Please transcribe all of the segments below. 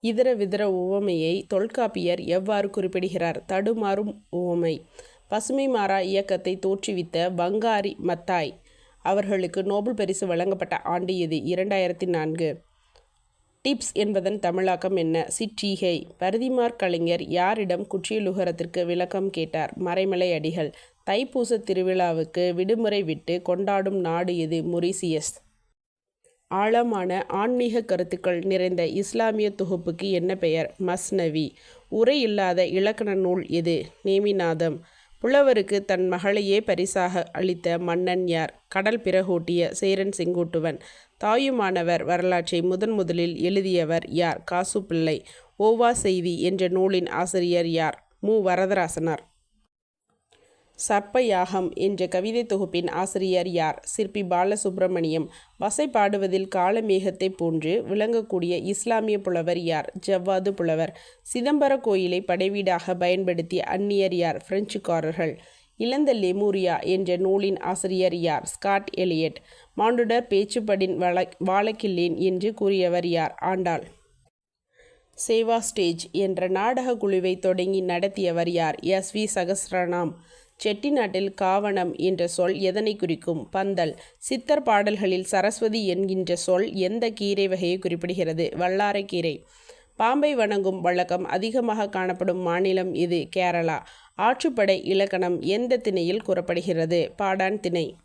இதர விதர உவமையை தொல்காப்பியர் எவ்வாறு குறிப்பிடுகிறார்? தடுமாறும் உவமை. பசுமை மாறா இயக்கத்தை தோற்றுவித்த பங்காரி மத்தாய் அவர்களுக்கு நோபல் பரிசு வழங்கப்பட்ட ஆண்டு இது இரண்டாயிரத்தி நான்கு டிப்ஸ் என்பதன் தமிழாக்கம் என்ன? சிற்றீகை. பரதிமார் கலைஞர் யாரிடம் குற்றியலுகரத்திற்கு விளக்கம் கேட்டார்? மறைமலை அடிகள். தைப்பூச திருவிழாவுக்கு விடுமுறை விட்டு கொண்டாடும் நாடு இது மொரீசியஸ். ஆழமான ஆன்மீக கருத்துக்கள் நிறைந்த இஸ்லாமிய தொகுப்புக்கு என்ன பெயர்? மஸ்னவி. உரை இல்லாத இலக்கண நூல் எது? நேமிநாதம். புலவருக்கு தன் மகளையே பரிசாக அளித்த மன்னன் யார்? கடல் பிறகூட்டிய சேரன் செங்குட்டுவன். தாயுமானவர் வரலாற்றை முதன் முதலில் எழுதியவர் யார்? காசுப்பிள்ளை. ஓவா செய்தி என்ற நூலின் ஆசிரியர் யார்? மு. வரதராசனார். சர்ப்ப யாகம் என்ற கவிதை தொகுப்பின் ஆசிரியர் யார்? சிற்பி பாலசுப்பிரமணியம் வசை பாடுவதில் காலமேகத்தை போன்று விளங்கக்கூடிய இஸ்லாமிய புலவர் யார்? ஜவ்வாது புலவர். சிதம்பர கோயிலை படைவீடாக பயன்படுத்திய அந்நியர் யார்? பிரெஞ்சுக்காரர்கள். இழந்த லெமூரியா என்ற நூலின் ஆசிரியர் யார்? Scott Eliot. மாண்டுடர் பேச்சுப்படின் வள வாழக்கில்லேன் என்று கூறியவர் யார்? ஆண்டாள். சேவா ஸ்டேஜ் என்ற நாடக குழுவை தொடங்கி நடத்தியவர் யார்? S V Sahasranam. செட்டிநாட்டில் காவணம் என்ற சொல் எதனை குறிக்கும்? பந்தல். சித்தர் பாடல்களில் சரஸ்வதி என்கின்ற சொல் எந்த கீரை வகையை குறிப்பிடுகிறது? வல்லாரக்கீரை பாம்பை வணங்கும் வழக்கம் அதிகமாக காணப்படும் மாநிலம் இது கேரளா. ஆற்றுப்படை இலக்கணம் எந்த திணையில் கூறப்படுகிறது? பாடான் திணை.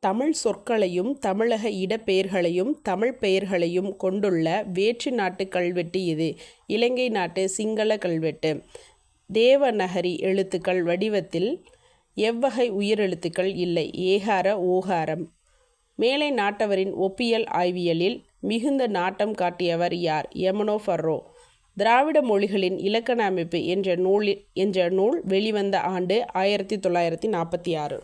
தமிழ் சொற்களையும் தமிழக இடப்பெயர்களையும் தமிழ் பெயர்களையும் கொண்டுள்ள வேற்று நாட்டு கல்வெட்டு இது. இலங்கை நாட்டு சிங்கள கல்வெட்டு. தேவநகரி எழுத்துக்கள் வடிவத்தில் எவ்வகை உயிரெழுத்துக்கள் இல்லை. ஏகார ஓகாரம். மேலை நாட்டவரின் ஒப்பியல் ஆய்வியலில் மிகுந்த நாட்டம் காட்டியவர் யார்? யமனோ ஃபர்ரோ. திராவிட மொழிகளின் இலக்கண அமைப்பு என்ற நூலில் என்ற நூல் வெளிவந்த ஆண்டு ஆயிரத்தி தொள்ளாயிரத்தி நாற்பத்தி ஆறு.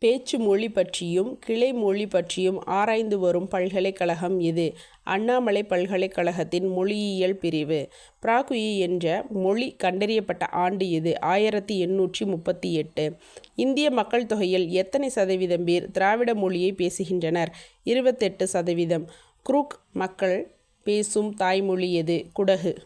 பேச்சு மொழி பற்றியும் கிளை மொழி பற்றியும் ஆராய்ந்து வரும் பல்கலைக்கழகம் இது. அண்ணாமலை பல்கலைக்கழகத்தின் மொழியியல் பிரிவு. பிராகுயி என்ற மொழி கண்டறியப்பட்ட ஆண்டு இது ஆயிரத்தி எண்ணூற்றி முப்பத்தி எட்டு. இந்திய மக்கள் தொகையில் எத்தனை சதவீதம் பேர் திராவிட மொழியை பேசுகின்றனர்? இருபத்தெட்டு சதவீதம். குரூக் மக்கள் பேசும் தாய்மொழி எது? குடகு.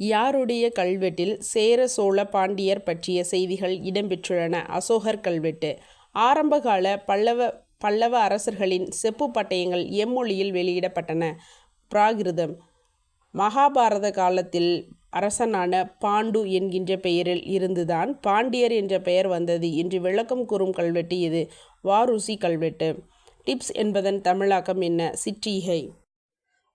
யாருடைய கல்வெட்டில் சேர சோழ பாண்டியர் பற்றிய செய்திகள் இடம்பெற்றுள்ளன? அசோகர் கல்வெட்டு. ஆரம்பகால பல்லவ பல்லவ அரசர்களின் செப்பு பட்டயங்கள் எம்மொழியில் வெளியிடப்பட்டன. பிராகிருதம். மகாபாரத காலத்தில் அரசனான பாண்டு என்கின்ற பெயரில் இருந்துதான் பாண்டியர் என்ற பெயர் வந்தது என்று விளக்கம் கூறும் கல்வெட்டு இது. வாருசி கல்வெட்டு. டிப்ஸ் என்பதன் தமிழாக்கம் என்ன? சிற்றிகை.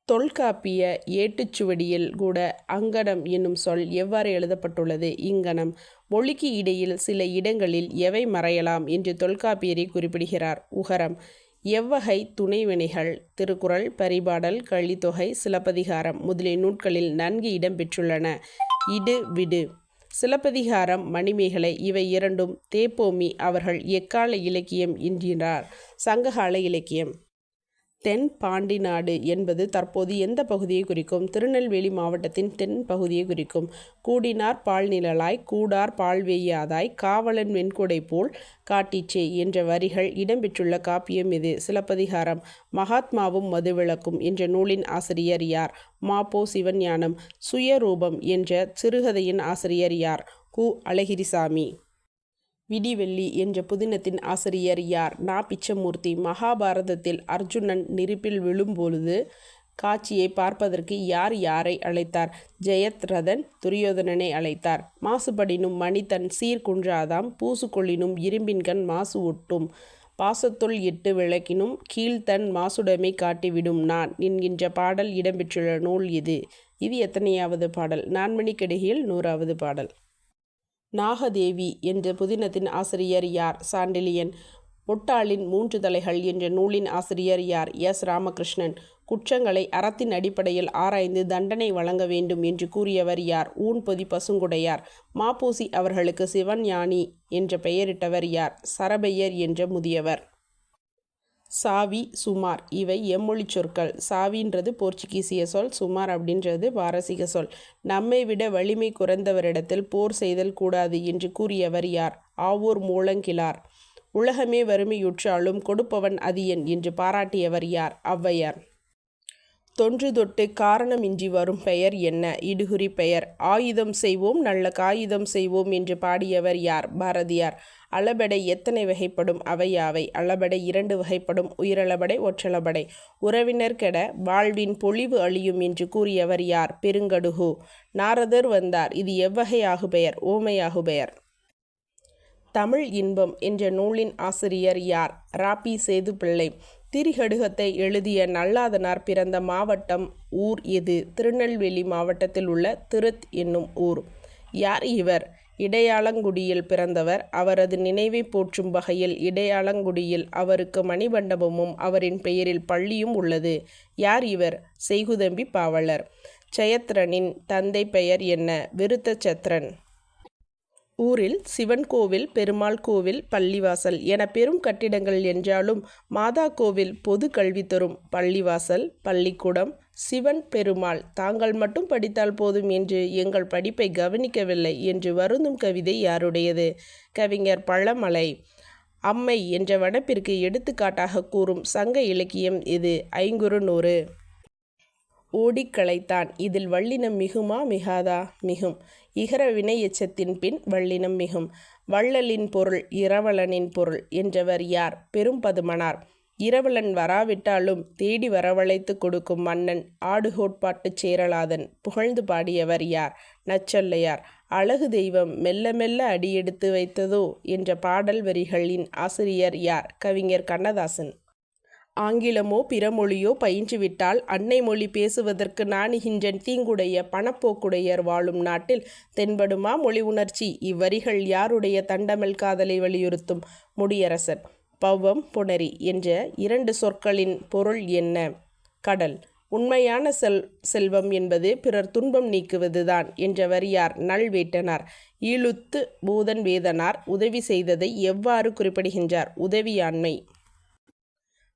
தொல்காப்பிய ஏட்டுச்சுவடியில் கூட அங்கனம் என்னும் சொல் எவ்வாறு எழுதப்பட்டுள்ளது? இங்கனம் மொழிக்கு இடையில் சில இடங்களில் எவை மறையலாம்? என்று தொல்காப்பியரை குறிப்பிடுகிறார். உகரம் எவ்வகை துணைவினைகள் திருக்குறள் பரிபாடல் கழித்தொகை சிலப்பதிகாரம் முதலிய நூட்களில் நன்கு இடம்பெற்றுள்ளன இடு விடு. சிலப்பதிகாரம் மணிமேகலை இவை இரண்டும் தேப்போமி அவர்கள் எக்கால இலக்கியம் என்கிறார் சங்ககால இலக்கியம். தென் பாண்டி நாடு என்பது தற்போது எந்த பகுதியை குறிக்கும்? திருநெல்வேலி மாவட்டத்தின் தென் பகுதியை குறிக்கும். கூடினார் பால் நிழலாய் கூடார் பால் வெய்யாதாய் காவலன் வெண்கொடை போல் காட்டிச்சே என்ற வரிகள் இடம்பெற்றுள்ள காப்பியம் இது. சிலப்பதிகாரம் மகாத்மாவும் மதுவிளக்கும் என்ற நூலின் ஆசிரியர் யார்? மாப்போ சிவஞானம் சுயரூபம் என்ற சிறுகதையின் ஆசிரியர் யார்? கு. அழகிரிசாமி. விடிவெள்ளி என்ற புதினத்தின் ஆசிரியர் யார்? நா. பிச்சமூர்த்தி. மகாபாரதத்தில் அர்ஜுனன் நெருப்பில் விழும்பொழுது காட்சியை பார்ப்பதற்கு யார் யாரை அழைத்தார்? ஜெயத்ரதன் துரியோதனனை அழைத்தார். மாசுபடினும் மணித்தன் சீர்குன்றாதாம். பூசுக்கொள்ளினும் இரும்பின்கண் மாசு ஒட்டும். பாசத்துள் இட்டு விளக்கினும் கீழ்த்தன் மாசுடைமை காட்டிவிடும். நான் என்கின்ற பாடல் இடம்பெற்றுள்ள நூல் இது. இது எத்தனையாவது பாடல்? நான்மணிக்கடிகையில் நூறாவது பாடல். நாகதேவி என்ற புதினத்தின் ஆசிரியர் யார்? சாண்டிலியன். முட்டாளின் மூன்று தலைகள் என்ற நூலின் ஆசிரியர் யார்? எஸ். ராமகிருஷ்ணன். குற்றங்களை அறத்தின் அடிப்படையில் ஆராய்ந்து தண்டனை வழங்க வேண்டும் என்று கூறியவர் யார்? ஊன்பொதி பசுங்குடையார். மாப்பூசி அவர்களுக்கு சிவஞானி என்ற பெயரிட்டவர் யார்? சரபையர் என்ற முதியவர். சாவி சுமார். இவை எம்மொழி சொற்கள். சாவின்றது போர்ச்சுகீசிய சொல் சுமார் அப்படின்றது பாரசீக சொல். நம்மை விட வலிமை குறைந்தவரிடத்தில் போர் செய்தல் கூடாது என்று கூறியவர் யார்? ஆவூர் மூலங்கிலார் உலகமே வறுமையுற்றாலும் கொடுப்பவன் அதியன் என்று பாராட்டியவர் யார்? ஔவையார். தொன்று தொட்டு காரணமின்றி வரும் பெயர் என்ன? இடுகுறி பெயர். ஆயுதம் செய்வோம் நல்ல காயுதம் செய்வோம் என்று பாடியவர் யார்? பாரதியார். அளபெடை எத்தனை வகைப்படும்? அவை யாவை? அளபடை இரண்டு வகைப்படும். உயிரளபடை ஒற்றளபடை. உறவினர் கெட வாழ்வின் பொழிவு அழியும் என்று கூறியவர் யார்? பெருங்கடுகு. நாரதர் வந்தார். இது எவ்வகையாகு பெயர்? ஓமையாகு பெயர். தமிழ் இன்பம் என்ற நூலின் ஆசிரியர் யார்? ராபி சேதுப்பிள்ளை. திரிகடுகத்தை எழுதிய நல்லாதனார் பிறந்த மாவட்டம் ஊர் எது? திருநெல்வேலி மாவட்டத்தில் உள்ள திருத் என்னும் ஊர். யார் இவர்? இடையாளங்குடியில் பிறந்தவர். அவரது நினைவை போற்றும் வகையில் இடையாளங்குடியில் அவருக்கு மணிமண்டபமும் அவரின் பெயரில் பள்ளியும் உள்ளது. யார் இவர்? செய்குதம்பி பாவலர். ஜெயத்ரனின் தந்தை பெயர் என்ன? விருத்த சத்ரன் ஊரில் சிவன் கோவில் பெருமாள் கோவில் பள்ளிவாசல் என பெரும் கட்டிடங்கள் என்றாலும் மாதா கோவில் பொது கல்வி தரும் பள்ளிவாசல் பள்ளிக்கூடம் சிவன் பெருமாள் தாங்கள் மட்டும் படித்தால் போதும் என்று எங்கள் படிப்பை கவனிக்கவில்லை என்று வருந்தும் கவிதை யாருடையது? கவிஞர் பழமலை. அம்மை என்ற வனப்பிற்கு எடுத்துக்காட்டாக கூறும் சங்க இலக்கியம் இது. ஐங்குறு நூறு. ஓடிக்களைத்தான் இதில் வள்ளினம் மிகுமா? மிகாதா? மிகும். இகர வினை எச்சத்தின் பின் வள்ளினம் மிகும். வள்ளலின் பொருள் இரவலனின் பொருள் என்றவர் யார்? பெரும் பதுமனார் இரவலன் வராவிட்டாலும் தேடி வரவழைத்து கொடுக்கும் மன்னன் ஆடுகோட்பாட்டுச் சேரலாதன் புகழ்ந்து பாடியவர் யார்? நச்சொல்லையார். அழகு தெய்வம் மெல்ல மெல்ல அடியெடுத்து வைத்ததோ? என்ற பாடல் வரிகளின் ஆசிரியர் யார்? கவிஞர் கண்ணதாசன். ஆங்கிலமோ பிறமொழியோ பயின்றுவிட்டால் அன்னை மொழி பேசுவதற்கு நாணுகின்றன் தீங்குடைய பணப்போக்குடையர் வாழும் நாட்டில் தென்படுமா மொழி உணர்ச்சி? இவ்வரிகள் யாருடைய தண்டமல் காதலை வலியுறுத்தும்? முடியரசன் பவ்வம் புணரி என்ற இரண்டு சொற்களின் பொருள் என்ன? கடல். உண்மையான செல் செல்வம் என்பது பிறர் துன்பம் நீக்குவதுதான் என்ற வரியார் நல்வேட்டனார். ஈழுத்து பூதன் வேதனார் உதவி செய்ததை எவ்வாறு குறிப்பிடுகின்றார்? உதவியாண்மை.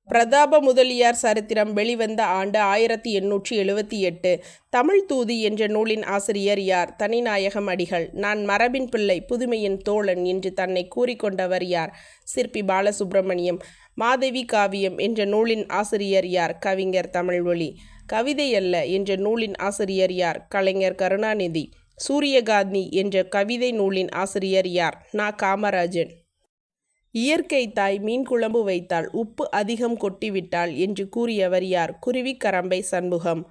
பிரதாப முதலியார் சரித்திரம் வெளிவந்த ஆண்டு ஆயிரத்தி எண்ணூற்றி எழுபத்தி எட்டு. தமிழ் தூதி என்ற நூலின் ஆசிரியர் யார்? தனிநாயகம் அடிகள். நான் மரபின் பிள்ளை புதுமையின் தோழன் என்று தன்னை கூறிக்கொண்டவர் யார்? சிற்பி பாலசுப்பிரமணியம் மாதவி காவியம் என்ற நூலின் ஆசிரியர் யார்? கவிஞர் தமிழ்மொழி கவிதை அல்ல என்ற நூலின் ஆசிரியர் யார்? கலைஞர் கருணாநிதி. சூரியகாந்தி என்ற கவிதை நூலின் ஆசிரியர் யார்? நா. காமராஜன். இயற்கை தாய் மீன் குழம்பு வைத்தால் உப்பு அதிகம் கொட்டிவிட்டாள் என்று கூறியவர் யார்? குருவிக்கரம்பை சண்முகம்.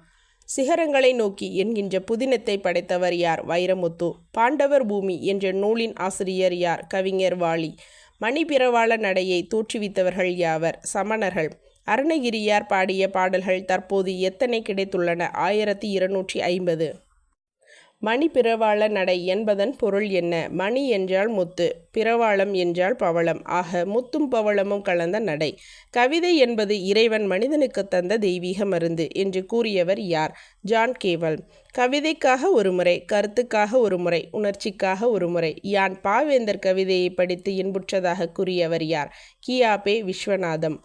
சிகரங்களை நோக்கி என்கின்ற புதினத்தை படைத்தவர் யார்? வைரமுத்து. பாண்டவர் பூமி என்ற நூலின் ஆசிரியர் யார்? கவிஞர் வாலி. மணிபிரவாள நடையை தோற்றுவித்தவர்கள் யாவர்? சமணர்கள். அருணகிரியார் பாடிய பாடல்கள் தற்போது எத்தனை கிடைத்துள்ளன? ஆயிரத்தி இருநூற்றி ஐம்பது. மணி பிறவாள நடை என்பதன் பொருள் என்ன? மணி என்றால் முத்து பிறவாளம் என்றால் பவளம். ஆக முத்தும் பவளமும் கலந்த நடை. கவிதை என்பது இறைவன் மனிதனுக்கு தந்த தெய்வீக மருந்து என்று கூறியவர் யார்? ஜான் கேவல். கவிதைக்காக ஒரு முறை கருத்துக்காக ஒரு முறை உணர்ச்சிக்காக ஒரு முறை. யான் பாவேந்தர் கவிதையை படித்து இன்புற்றதாக கூறியவர் யார்? கியாபே விஸ்வநாதம்.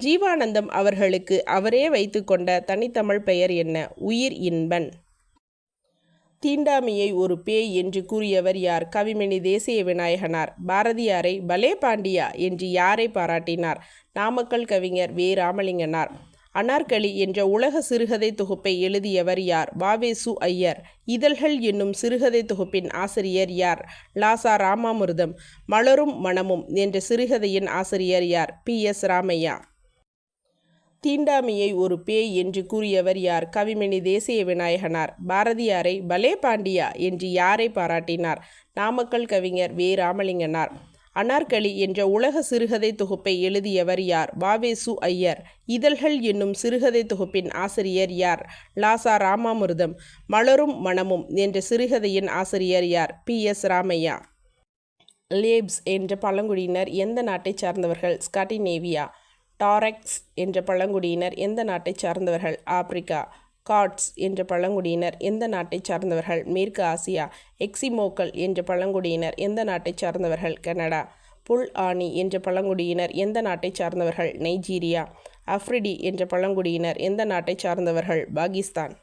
ஜீவானந்தம் அவர்களுக்கு அவரே வைத்துக்கொண்ட தனித்தமிழ் பெயர் என்ன? உயிர் இன்பன். தீண்டாமையை ஒரு பேய் என்று கூறியவர் யார்? கவிமணி தேசிய விநாயகனார். பாரதியாரை பலே பாண்டியா என்று யாரை பாராட்டினார்? நாமக்கல் கவிஞர் வே. ராமலிங்கனார். அனார்களி என்ற உலக சிறுகதை தொகுப்பை எழுதியவர் யார்? வாவேசு ஐயர். இதழ்கள் என்னும் சிறுகதை தொகுப்பின் ஆசிரியர் யார்? லாசா ராமாமிர்தம். மலரும் மனமும் என்ற சிறுகதையின் ஆசிரியர் யார்? பி. எஸ். ராமையா. தீண்டாமையை ஒரு பேய் என்று கூறியவர் யார்? கவிமணி தேசிய விநாயகனார். பாரதியாரை பலே பாண்டியா என்று யாரை பாராட்டினார்? நாமக்கல் கவிஞர் வே. ராமலிங்கனார். அனார்களி என்ற உலக சிறுகதை தொகுப்பை எழுதியவர் யார்? வாவேசு ஐயர். இதழ்கள் என்னும் சிறுகதை தொகுப்பின் ஆசிரியர் யார்? லாசா ராமாமிர்தம். மலரும் மனமும் என்ற சிறுகதையின் ஆசிரியர் யார்? பி. எஸ். ராமையா. லேப்ஸ் என்ற பழங்குடியினர் எந்த நாட்டைச் சார்ந்தவர்கள்? ஸ்காட்டினேவியா. டாரெக்ஸ் என்ற பழங்குடியினர் எந்த நாட்டைச் சார்ந்தவர்கள்? ஆப்பிரிக்கா. காட்ஸ் என்ற பழங்குடியினர் எந்த நாட்டைச் சார்ந்தவர்கள்? மேற்கு ஆசியா. எக்ஸிமோக்கள் என்ற பழங்குடியினர் எந்த நாட்டைச் சார்ந்தவர்கள்? கனடா. புல் ஆனி என்ற பழங்குடியினர் எந்த நாட்டைச் சார்ந்தவர்கள்? நைஜீரியா. அஃப்ரிடி என்ற பழங்குடியினர் எந்த நாட்டைச் சார்ந்தவர்கள்? பாகிஸ்தான்.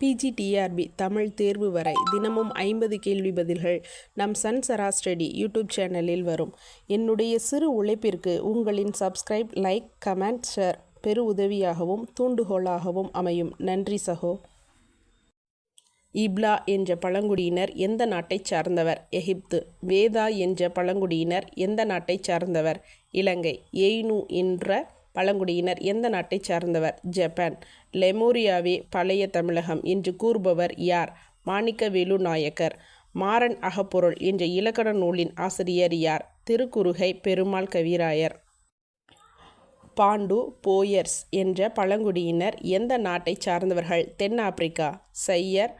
பிஜிடிஆர்பி தமிழ் தேர்வு வரை தினமும் ஐம்பது கேள்வி பதில்கள் நம் சன் சராஸ்டடி யூடியூப் சேனலில் வரும். என்னுடைய சிறு உழைப்பிற்கு உங்களின் சப்ஸ்கிரைப் லைக் கமெண்ட் ஷேர் பெரு உதவியாகவும் தூண்டுகோலாகவும் அமையும். நன்றி சகோ. இப்லா என்ற பழங்குடியினர் எந்த நாட்டைச் சார்ந்தவர்? எகிப்து. வேதா என்ற பழங்குடியினர் எந்த நாட்டைச் சார்ந்தவர்? இலங்கை. எய்னு என்ற பழங்குடியினர் எந்த நாட்டைச் சார்ந்தவர்? ஜப்பான். லெமோரியாவே பழைய தமிழகம். என்று கூறுபவர் யார்? மாணிக்கவேலு நாயக்கர். மாறன் அகப்பொருள் என்ற இலக்கண நூலின் ஆசிரியர் யார்? திருக்குறுகை பெருமாள் கவிராயர். பாண்டு போயர்ஸ் என்ற பழங்குடியினர் எந்த நாட்டை சார்ந்தவர்கள்? தென்னாப்பிரிக்கா. சையர்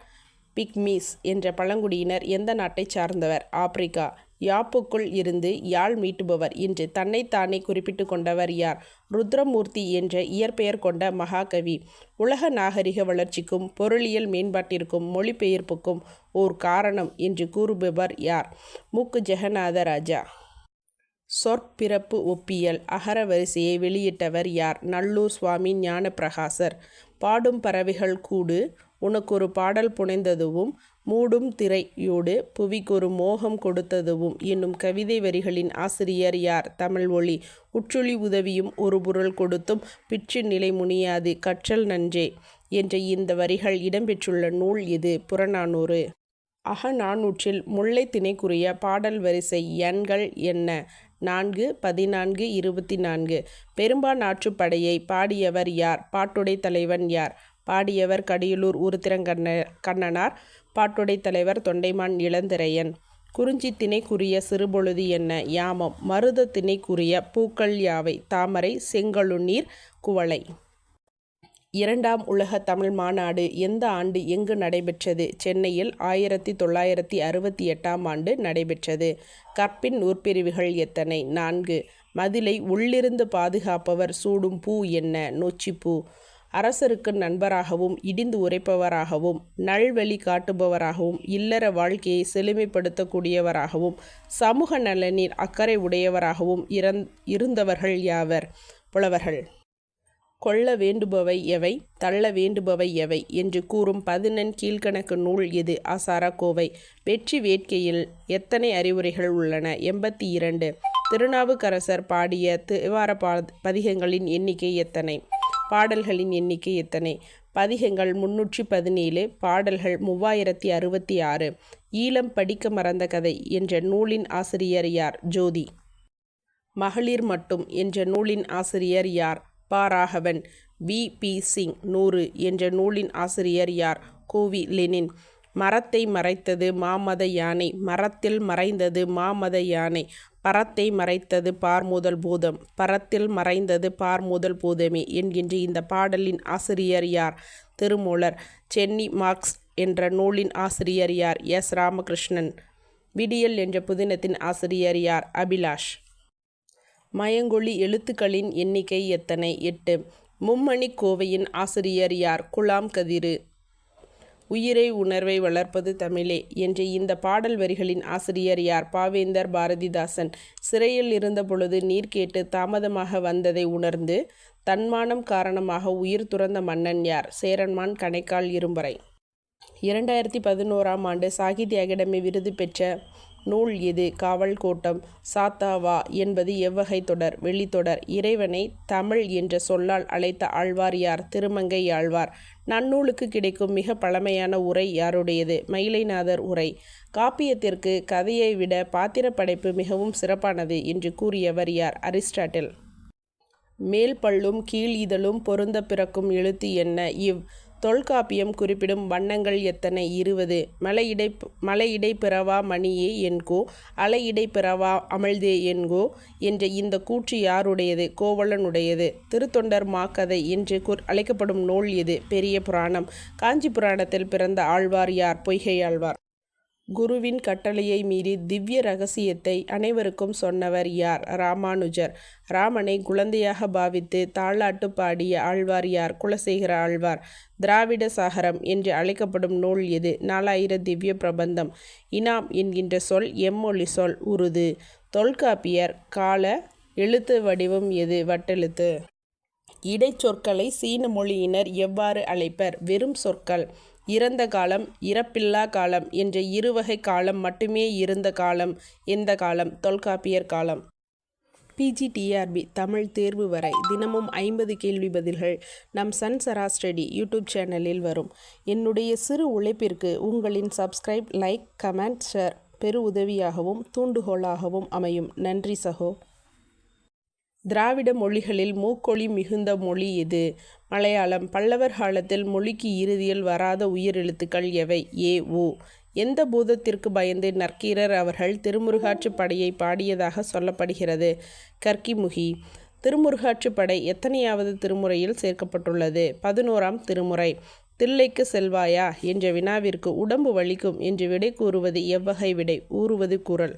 பிக்மீஸ் என்ற பழங்குடியினர் எந்த நாட்டை சார்ந்தவர்? ஆப்பிரிக்கா. யாப்புக்குள் இருந்து யாழ் மீட்டுபவர். என்று தன்னைத்தானே குறிப்பிட்டு கொண்டவர் யார்? ருத்ரமூர்த்தி என்ற இயற்பெயர் கொண்ட மகாகவி. உலக நாகரிக வளர்ச்சிக்கும் பொருளியல் மேம்பாட்டிற்கும் மொழிபெயர்ப்புக்கும் ஓர் காரணம் என்று கூறுபவர் யார்? மூக்கு ஜெகநாத ராஜா சொற்பிறப்பு ஒப்பியல். அகர வரிசையை வெளியிட்டவர் யார்? நல்லூர் சுவாமி ஞானப்பிரகாசர். பாடும் பறவைகள் கூடு. உனக்கொரு பாடல் புனைந்ததுவும் மூடும் திரையோடு புவிக்கொரு மோகம் கொடுத்ததுவும் என்னும் கவிதை வரிகளின் ஆசிரியர் யார்? தமிழ் ஒளி. உற்றுளி உதவியும் ஒரு பொருள் கொடுத்தும் பிற்று நிலை முனியாது கற்றல் நன்றே என்ற இந்த வரிகள் இடம்பெற்றுள்ள நூல் இது. புறநானூறு. அகநானூற்றில் முல்லை திணைக்குரிய பாடல் வரிசை எண்கள் என்ன? நான்கு பதினான்கு இருபத்தி நான்கு. பெரும்பான் ஆற்றுப்படையை பாடியவர் யார்? பாட்டுடை தலைவன் யார்? பாடியவர் கடியலூர் ஊருத்திரங்கண்ண கண்ணனார் பாட்டுடை தலைவர் தொண்டைமான் இளந்திரையன். குறிஞ்சி திணைக்குரிய சிறுபொழுது என்ன? யாமம். மருத திணைக்குரிய பூக்கள் யாவை? தாமரை செங்கழுநீர் குவளை. இரண்டாம் உலக தமிழ் மாநாடு எந்த ஆண்டு எங்கு நடைபெற்றது? சென்னையில் ஆயிரத்தி தொள்ளாயிரத்தி அறுபத்தி எட்டாம் ஆண்டு நடைபெற்றது. கற்பின் நூற்பிரிவுகள் எத்தனை? நான்கு. மதிலை உள்ளிருந்து பாதுகாப்பவர் சூடும் பூ என்ன? நொச்சிப்பூ. அரசருக்கு நண்பராகவும் இடிந்து உரைப்பவராகவும் நல்வழி காட்டுபவராகவும் இல்லற வாழ்க்கையை செழுமைப்படுத்தக்கூடியவராகவும் சமூக நலனில் அக்கறை உடையவராகவும் இறந் இருந்தவர்கள் யாவர்? புலவர்கள். கொள்ள வேண்டுபவை எவை? தள்ள வேண்டுபவை எவை? என்று கூறும் பதினெண் கீழ்கணக்கு நூல் எது? ஆசாரா கோவை. வெற்றி வேட்கையில் எத்தனை அறிவுரைகள் உள்ளன? எண்பத்தி இரண்டு. திருநாவுக்கரசர் பாடிய திவார பா பதிகங்களின் எண்ணிக்கை எத்தனை? பாடல்களின் எண்ணிக்கை எத்தனை? பதிகங்கள் முன்னூற்றி பதினேழு பாடல்கள் மூவாயிரத்தி அறுபத்தி ஆறு ஈழம் படிக்க மறந்த கதை என்ற நூலின் ஆசிரியர் யார்? ஜோதி. மகளிர் மட்டும் என்ற நூலின் ஆசிரியர் யார்? பாராகவன் வி. பி. சிங். நூறு என்ற நூலின் ஆசிரியர் யார்? கோவி லெனின். மரத்தை மறைத்தது மாமத யானை மரத்தில் மறைந்தது மாமத யானை. பரத்தை மறைத்தது பார்முதல் பூதம். பரத்தில் மறைந்தது பார்முதல் பூதமே என்கின்ற இந்த பாடலின் ஆசிரியர் யார்? திருமூலர் சென்னி மார்க்ஸ் என்ற நூலின் ஆசிரியர் யார்? எஸ். ராமகிருஷ்ணன். விடியல் என்ற புதினத்தின் ஆசிரியர் யார்? அபிலாஷ். மயங்கொழி எழுத்துக்களின் எண்ணிக்கை எத்தனை? எட்டு. மும்மணி கோவையின் ஆசிரியர் யார்? குலாம் கதிரு. உயிரை உணர்வை வளர்ப்பது தமிழே என்ற இந்த பாடல் வரிகளின் ஆசிரியர் யார் பாவேந்தர் பாரதிதாசன் சிறையில் இருந்த பொழுது நீர் கேட்டு தாமதமாக வந்ததை உணர்ந்து தன்மானம் காரணமாக உயிர் துறந்த மன்னன் யார்? சேரன்மான் கணைக்கால் இரும்பறை. இரண்டாயிரத்தி பதினோராம் ஆண்டு சாகித்ய அகாடமி விருது பெற்ற நூல் எது? காவல் கோட்டம் சாத்தாவா என்பது எவ்வகை தொடர் வெளித்தொடர். இறைவனை தமிழ் என்ற சொல்லால் அழைத்த ஆழ்வார் யார்? திருமங்கை ஆழ்வார். நன்னூலுக்கு கிடைக்கும் மிக பழமையான உரை யாருடையது? மயிலைநாதர் உரை. காப்பியத்திற்கு கதையை விட பாத்திர படைப்பு மிகவும் சிறப்பானது என்று கூறியவர் யார்? அரிஸ்டாட்டில். மேல் பல்லும் கீழ் இதழும் பொருந்த பிறக்கும் எழுத்து என்ன? இவ். தொல்காப்பியம் குறிப்பிடும் வண்ணங்கள் எத்தனை? இருபது. மலையிடை மலையிடை பிறவா மணியே என்கோ அலையிடை பிறவா அமழ்தே என்கோ என்ற இந்த கூற்று யாருடையது? கோவலனுடையது. திருத்தொண்டர் மாக்கதை என்று அழைக்கப்படும் நூல் எது பெரிய புராணம். காஞ்சி புராணத்தில் பிறந்த ஆழ்வார் யார்? பொய்கை ஆழ்வார். குருவின் கட்டளையை மீறி திவ்ய ரகசியத்தை அனைவருக்கும் சொன்னவர் யார்? ராமானுஜர். ராமனை குழந்தையாக பாவித்து தாளாட்டு பாடிய ஆழ்வார் யார்? குலசேகர ஆழ்வார். திராவிட சாகரம் என்று அழைக்கப்படும் நூல் எது? நாலாயிர திவ்ய பிரபந்தம். இனாம் என்கின்ற சொல் எம்மொழி சொல் உருது. தொல்காப்பியர் கால எழுத்து வடிவம் எது? வட்டெழுத்து. இடைச்சொற்களை சீன மொழியினர் எவ்வாறு அழைப்பர்? வெறும் சொற்கள். இறந்த காலம் இறப்பில்லா காலம் என்ற இருவகை காலம் மட்டுமே இருந்த காலம் எந்த காலம்? தொல்காப்பியர் காலம். பிஜிடிஆர்பி தமிழ் தேர்வு வரை தினமும் ஐம்பது கேள்வி பதில்கள் நம் சன் சராஸ்டடி யூடியூப் சேனலில் வரும். என்னுடைய சிறு உழைப்பிற்கு உங்களின் சப்ஸ்கிரைப் லைக் கமெண்ட் ஷேர் பெரு உதவியாகவும் தூண்டுகோலாகவும் அமையும். நன்றி சகோ. திராவிட மொழிகளில் மூக்கொழி மிகுந்த மொழி எது? மலையாளம். பல்லவர் காலத்தில் மொழிக்கு இறுதியில் வராத உயிரெழுத்துக்கள் எவை? ஏ ஓ எந்த பூதத்திற்கு பயந்து நற்கீரர் அவர்கள் திருமுருகாற்றுப் படையை பாடியதாக சொல்லப்படுகிறது? கர்க்கிமுகி திருமுருகாற்றுப் படை எத்தனையாவது திருமுறையில் சேர்க்கப்பட்டுள்ளது? பதினோராம் திருமுறை. தில்லைக்கு செல்வாயா? என்ற வினாவிற்கு உடம்பு வலிக்கும் என்று விடை கூறுவது எவ்வகை விடை? ஊறுவது குரல்.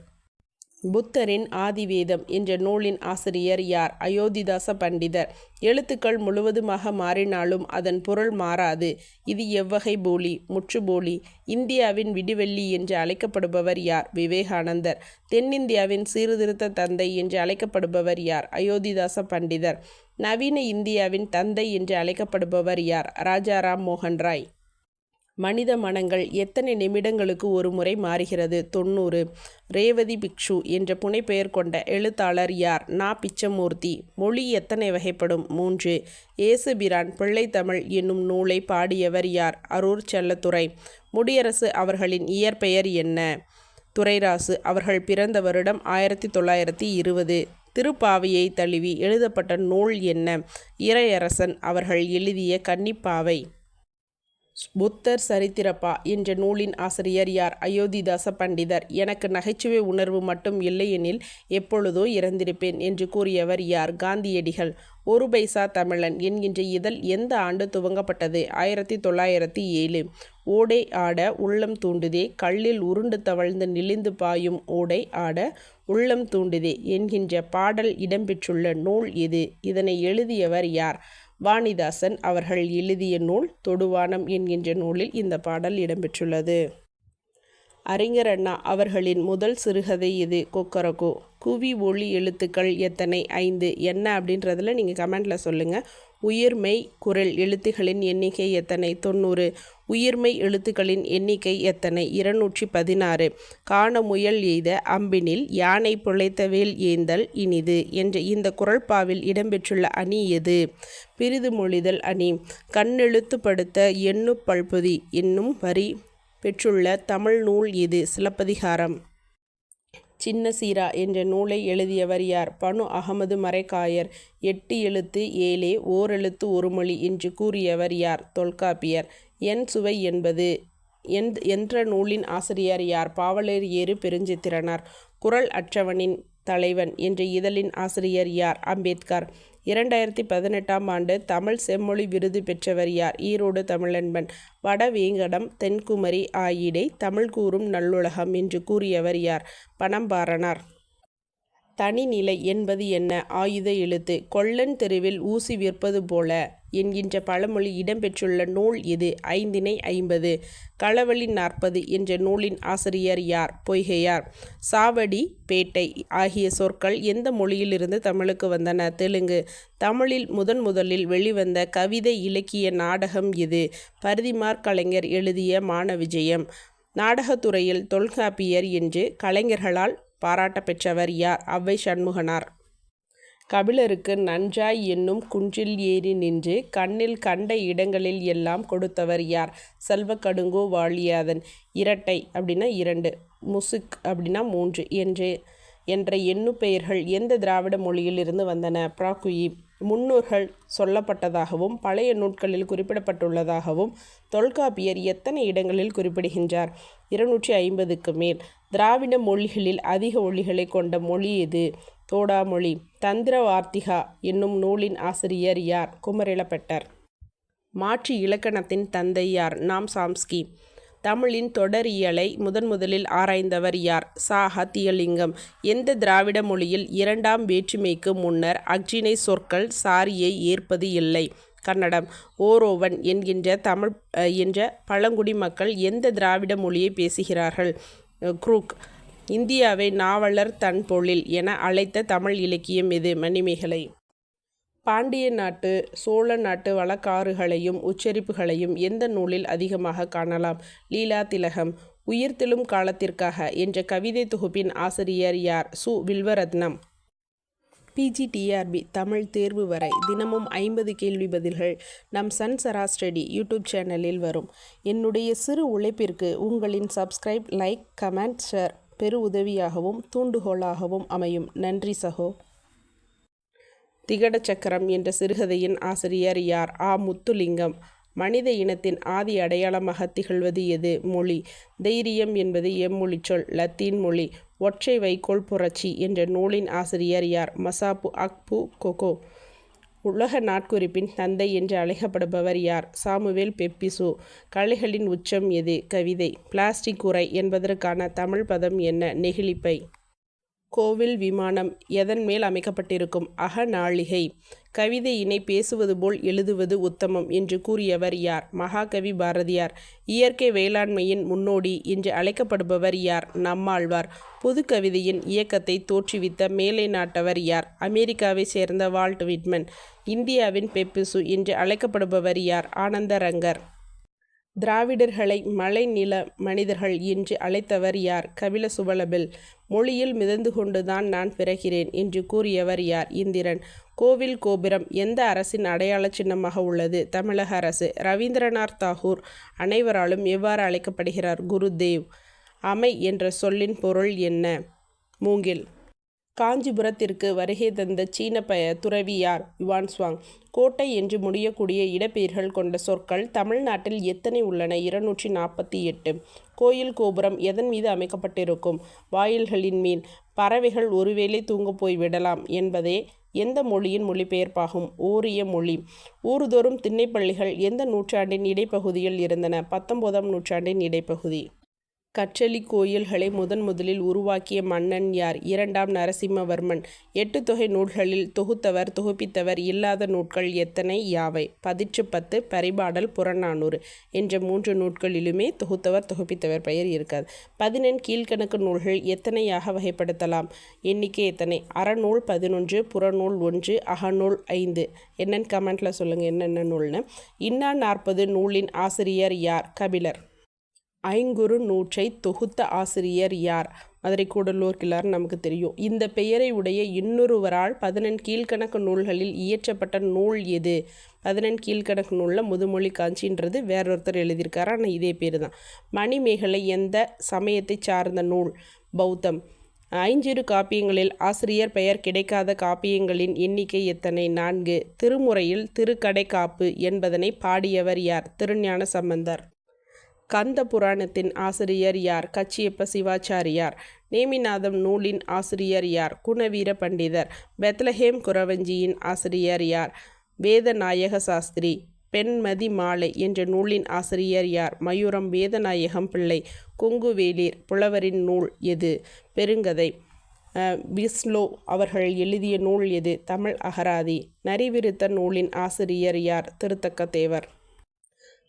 புத்தரின் ஆதிவேதம் என்ற நூலின் ஆசிரியர் யார்? அயோத்திதாச பண்டிதர். எழுத்துக்கள் முழுவதுமாக மாறினாலும் அதன் பொருள் மாறாது. இது எவ்வகை போலி முற்றுபோலி இந்தியாவின் விடிவெள்ளி என்று அழைக்கப்படுபவர் யார்? விவேகானந்தர். தென்னிந்தியாவின் சீர்திருத்த தந்தை என்று அழைக்கப்படுபவர் யார்? அயோத்திதாச பண்டிதர். நவீன இந்தியாவின் தந்தை என்று அழைக்கப்படுபவர் யார்? ராஜாராம் மோகன் ராய். மனித மனங்கள் எத்தனை நிமிடங்களுக்கு ஒரு முறை மாறுகிறது? தொண்ணூறு. ரேவதி பிக்ஷு என்ற புனைப்பெயர் கொண்ட எழுத்தாளர் யார்? நா. பிச்சமூர்த்தி. மொழி எத்தனை வகைப்படும்? மூன்று. ஏசுபிரான் பிள்ளைத்தமிழ் என்னும் நூலை பாடியவர் யார்? அரூர் செல்லத்துறை. முடியரசு அவர்களின் இயற்பெயர் என்ன? துரைராசு அவர்கள் பிறந்த வருடம் ஆயிரத்தி தொள்ளாயிரத்தி இருபது. திருப்பாவையை தழுவி எழுதப்பட்ட நூல் என்ன? இறையரசன் அவர்கள் எழுதிய கன்னிப்பாவை. புத்தர் சரித்திரப்பா என்ற நூலின் ஆசிரியர் யார்? அயோத்திதாச பண்டிதர். எனக்கு நகைச்சுவை உணர்வு மட்டும் இல்லையெனில் எப்பொழுதோ இறந்திருப்பேன் என்று கூறியவர் யார்? காந்தியடிகள். ஒரு பைசா தமிழன் என்கின்ற இதழ் எந்த ஆண்டு துவங்கப்பட்டது? ஆயிரத்தி தொள்ளாயிரத்தி ஏழு. ஓடை ஆட உள்ளம் தூண்டுதே கல்லில் உருண்டு தவழ்ந்து நெளிந்து பாயும் ஓடை ஆட உள்ளம் தூண்டுதே என்கின்ற பாடல் இடம்பெற்றுள்ள நூல் எது? இதனை எழுதியவர் யார்? வாணிதாசன் அவர்கள் எழுதிய நூல் தொடுவானம் என்கின்ற நூலில் இந்த பாடல் இடம்பெற்றுள்ளது. அறிஞர் அண்ணா அவர்களின் முதல் சிறுகதை இது கொக்கரகோ குவி ஒளி எழுத்துக்கள் எத்தனை? ஐந்து. என்ன அப்படின்றதில் நீங்கள் கமெண்டில் சொல்லுங்கள் உயிர்மை குரல் எழுத்துகளின் எண்ணிக்கை எத்தனை? தொண்ணூறு. உயிர்மை எழுத்துக்களின் எண்ணிக்கை எத்தனை? இருநூற்றி பதினாறு காண முயல் எய்த அம்பினில் யானை புழைத்தவேல் ஏந்தல் இனிது என்ற இந்த குரல்பாவில் இடம்பெற்றுள்ள அணி எது? பிரிது மொழிதல் அணி. கண்ணெழுத்துப்படுத்த எண்ணு பல்புதி என்னும் வரி பெற்றுள்ள தமிழ் நூல் இது சிலப்பதிகாரம். சின்ன சீரா என்ற நூலை எழுதியவர் யார்? பனு அகமது மறைக்காயர். எட்டு எழுத்து ஏழே ஓரெழுத்து ஒரு மொழி என்று கூறியவர் யார்? தொல்காப்பியர். என் சுவை என்பது. என் என்ற நூலின் ஆசிரியர் யார்? பாவலர் ஏறு பெருஞ்சித்திரனார். குரல் அற்றவனின் தலைவன் என்ற இதழின் ஆசிரியர் யார்? அம்பேத்கர். இரண்டாயிரத்தி பதினெட்டாம் ஆண்டு தமிழ் செம்மொழி விருது பெற்றவர் யார்? ஈரோடு தமிழன்பன். வடவேங்கடம் தென்குமரி ஆயிடை தமிழ் கூறும் நல்லுலகம் என்று கூறியவர் யார்? பணம்பாரனார் தனிநிலை என்பது என்ன? ஆயுத எழுத்து. கொல்லன் தெருவில் ஊசி விற்பது போல. என்கின்ற பழமொழி இடம்பெற்றுள்ள நூல் இது. ஐந்தினை ஐம்பது களவழி நாற்பது என்ற நூலின் ஆசிரியர் யார்? பொய்கையார். சாவடி பேட்டை ஆகிய சொற்கள் எந்த மொழியிலிருந்து தமிழுக்கு வந்தன? தெலுங்கு. தமிழில் முதன் முதலில் வெளிவந்த கவிதை இலக்கிய நாடகம் இது. பரிதிமார் கலைஞர் எழுதிய மான விஜயம் நாடகத்துறையில் தொல்காப்பியர் என்று கலைஞர்களால் பாராட்ட பெற்றவர் யார்? அவ்வை சண்முகனார். கபிலருக்கு நன்றாய் என்னும் குன்றில் ஏறி நின்று கண்ணில் கண்ட இடங்களில் எல்லாம் கொடுத்தவர் யார்? செல்வக்கடுங்கோ வாழியாதன். இரட்டை அப்படின்னா இரண்டு முசுக் அப்படின்னா மூன்று என்று என்ற எண்ணு பெயர்கள் எந்த திராவிட மொழியிலிருந்து வந்தன? பிராக்குயி. முன்னோர்கள் சொல்லப்பட்டதாகவும் பழைய நூட்களில் குறிப்பிடப்பட்டுள்ளதாகவும் தொல்காப்பியர் எத்தனை இடங்களில் குறிப்பிடுகின்றார்? இருநூற்றி ஐம்பதுக்கு மேல். திராவிட மொழிகளில் அதிக ஒளிகளை கொண்ட மொழி எது? தோடாமொழி தந்திர வார்த்திகா என்னும் நூலின் ஆசிரியர் யார்? குமரிலப்பட்டர் மாற்று இலக்கணத்தின் தந்தை யார்? நாம் சாம்ஸ்கி தமிழின் தொடரியலை முதன் முதலில் ஆராய்ந்தவர் யார்? சா. ஹத்தியலிங்கம். எந்த திராவிட மொழியில் இரண்டாம் வேற்றுமைக்கு முன்னர் அக்ஜினை சொற்கள் சாரியை ஏற்பது இல்லை? கன்னடம். ஓரோவன் என்கின்ற தமிழ் என்ற பழங்குடி மக்கள் எந்த திராவிட மொழியை பேசுகிறார்கள்? குரூக். இந்தியாவை நாவலர் தன் பொழில் என அழைத்த தமிழ் இலக்கியம் எது மணிமேகலை. பாண்டிய நாட்டு சோழ நாட்டு வழக்காறுகளையும் உச்சரிப்புகளையும் எந்த நூலில் அதிகமாக காணலாம்? லீலா திலகம் உயிர்த்தெழும் காலத்திற்காக என்ற கவிதை தொகுப்பின் ஆசிரியர் யார்? சு. வில்வரத்னம். பிஜிடிஆர்பி தமிழ் தேர்வு வரை தினமும் ஐம்பது கேள்வி பதில்கள் நம் சன் சராஸ்டடி யூடியூப் சேனலில் வரும். என்னுடைய சிறு உழைப்பிற்கு உங்களின் சப்ஸ்கிரைப் லைக் கமெண்ட் ஷேர். பெரு உதவியாகவும் தூண்டுகோலாகவும் அமையும். நன்றி சகோ. திகட சக்கரம் என்ற சிறுகதையின் ஆசிரியர் யார்? ஆ. முத்துலிங்கம். மனித இனத்தின் ஆதி அடையாளமாக திகழ்வது எது? மொழி. தைரியம் என்பது எம்மொழி சொல் லத்தீன் மொழி. ஒற்றை வைக்கோல் புரட்சி என்ற நூலின் ஆசிரியர் யார்? மசாப்பு அக்பு கொகோ. உலக நாட்குறிப்பின் தந்தை என்று அழைக்கப்படுபவர் யார்? Samuel Pepys. கலைகளின் உச்சம் எது? கவிதை. பிளாஸ்டிக் உரை என்பதற்கான தமிழ் பதம் என்ன? நெகிழிப்பை. கோவில் விமானம் எதன் மேல் அமைக்கப்பட்டிருக்கும் அகநாளிகை கவிதையினை பேசுவது போல் எழுதுவது உத்தமம் என்று கூறியவர் யார்? மகாகவி பாரதியார். இயற்கை வேளாண்மையின் முன்னோடி என்று அழைக்கப்படுபவர் யார்? நம்மாழ்வார். புது கவிதையின் இயக்கத்தை தோற்றுவித்த மேலை நாட்டவர் யார்? அமெரிக்காவை சேர்ந்த வால்ட் விட்மன். இந்தியாவின் பெப்பிசு என்று அழைக்கப்படுபவர் யார்? ஆனந்தரங்கர். திராவிடர்களை மலை நில மனிதர்கள் என்று அழைத்தவர் யார்? கபில சுபலபில் மொழியில் மிதந்து கொண்டுதான் நான் பிறகிறேன் என்று கூறியவர் யார்? இந்திரன். கோவில் கோபுரம் எந்த அரசின் அடையாள சின்னமாக உள்ளது? தமிழக அரசு. ரவீந்திரநாத் தாகூர் அனைவராலும் எவ்வாறு அழைக்கப்படுகிறார்? குருதேவ். அமை என்ற சொல்லின் பொருள் என்ன? மூங்கில். காஞ்சிபுரத்திற்கு வருகை தந்த சீன பய துறவியார் யுவான்ஸ்வாங் கோட்டை என்று முடியக்கூடிய இடப்பெயர்கள் கொண்ட சொற்கள் தமிழ்நாட்டில் எத்தனை உள்ளன? இருநூற்றி நாற்பத்தி எட்டு. கோயில் கோபுரம் எதன் மீது அமைக்கப்பட்டிருக்கும்? வாயில்களின் மேல் பறவைகள் ஒருவேளை தூங்க போய் விடலாம் என்பதே எந்த மொழியின் மொழிபெயர்ப்பாகும்? ஓரிய மொழி. ஊர்தோறும் திண்ணைப்பள்ளிகள் எந்த நூற்றாண்டின் இடைப்பகுதியில் இருந்தன? பத்தொன்பதாம் நூற்றாண்டின் இடைப்பகுதி. கற்றலி கோயில்களை முதன் முதலில் உருவாக்கிய மன்னன் யார்? இரண்டாம் நரசிம்மவர்மன். எட்டு தொகை நூல்களில் தொகுத்தவர் தொகுப்பித்தவர் இல்லாத நூட்கள் எத்தனை? யாவை? பதிற்று பத்து பரிபாடல் புறநானூறு என்ற மூன்று நூட்களிலுமே தொகுத்தவர் தொகுப்பித்தவர் பெயர் இருக்காது. பதினெண் கீழ்கணக்கு நூல்கள் எத்தனையாக வகைப்படுத்தலாம்? எண்ணிக்கை எத்தனை? அறநூல் பதினொன்று புறநூல் ஒன்று அகநூல் ஐந்து. என்னென்னு கமெண்ட்டில் சொல்லுங்கள் என்னென்ன நூல்னு. இன்னா நாற்பது நூலின் ஆசிரியர் யார்? கபிலர். ஐங்குறு நூற்றை தொகுத்த ஆசிரியர் யார்? மதுரை கூடலூர் கிளார் நமக்கு தெரியும். இந்த பெயரை உடைய இன்னொருவரால் பதினெண் கீழ்கணக்கு நூல்களில் இயற்றப்பட்ட நூல் எது? பதினெண் கீழ்கணக்கு நூலில் முதுமொழி காஞ்சின்றது வேறொருத்தர் எழுதியிருக்காரு. ஆனால் இதே பேர் தான் மணிமேகலை எந்த சமயத்தை சார்ந்த நூல்? பௌத்தம். ஐஞ்சிறு காப்பியங்களில் ஆசிரியர் பெயர் கிடைக்காத காப்பியங்களின் எண்ணிக்கை எத்தனை? நான்கு. திருமுறையில் திருக்கடை காப்பு என்பதனை பாடியவர் யார்? திருஞான சம்பந்தர். கந்த புராணத்தின் ஆசிரியர் யார்? கச்சியப்ப சிவாச்சாரியார். நேமிநாதம் நூலின் ஆசிரியர் யார்? குணவீர பண்டிதர். பெத்லஹேம் குரவஞ்சியின் ஆசிரியர் யார்? வேதநாயக சாஸ்திரி. பெண்மதி மாலை என்ற நூலின் ஆசிரியர் யார்? மயூரம் வேதநாயகம் பிள்ளை. குங்குவேலிர் புலவரின் நூல் எது? பெருங்கதை. விஸ்லோ அவர்கள் எழுதிய நூல் எது? தமிழ் அகராதி. நரிவிருத்த நூலின் ஆசிரியர் யார்? திருத்தக்க தேவர்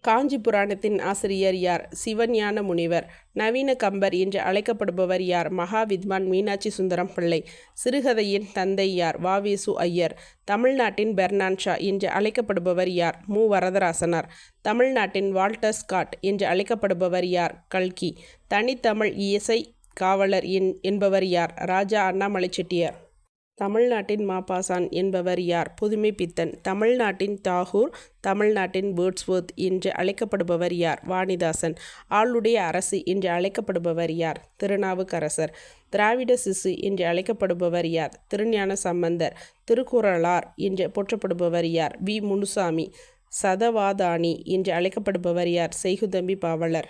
காஞ்சி புராணத்தின் ஆசிரியர் யார்? சிவஞான முனிவர். நவீன கம்பர் என்று அழைக்கப்படுபவர் யார்? மகாவித்வான் மீனாட்சி சுந்தரம் பிள்ளை. சிறுகதையின் தந்தை யார்? வாவேசு ஐயர். தமிழ்நாட்டின் பெர்னான் ஷா என்று அழைக்கப்படுபவர் யார்? மு. வரதராசனார். தமிழ்நாட்டின் வால்டர் ஸ்காட் என்று அழைக்கப்படுபவர் யார்? கல்கி. தனித்தமிழ் இசை காவலர் என் என்பவர் யார்? ராஜா அண்ணாமலை செட்டியார் தமிழ்நாட்டின் மாபாசான் என்பவர் யார்? புதுமை பித்தன் தமிழ்நாட்டின் தாகூர் தமிழ்நாட்டின் பேர்ட்ஸ்வர்த் என்று அழைக்கப்படுபவர் யார்? வாணிதாசன். ஆளுடைய அரசு என்று அழைக்கப்படுபவர் யார்? திருநாவுக்கரசர். திராவிட சிசு என்று அழைக்கப்படுபவர் யார்? திருஞான சம்பந்தர். திருக்குறளார் என்று போற்றப்படுபவர் யார்? வி. முனுசாமி. சதவாதானி என்று அழைக்கப்படுபவர் யார்? செய்குதம்பி பாவலர்.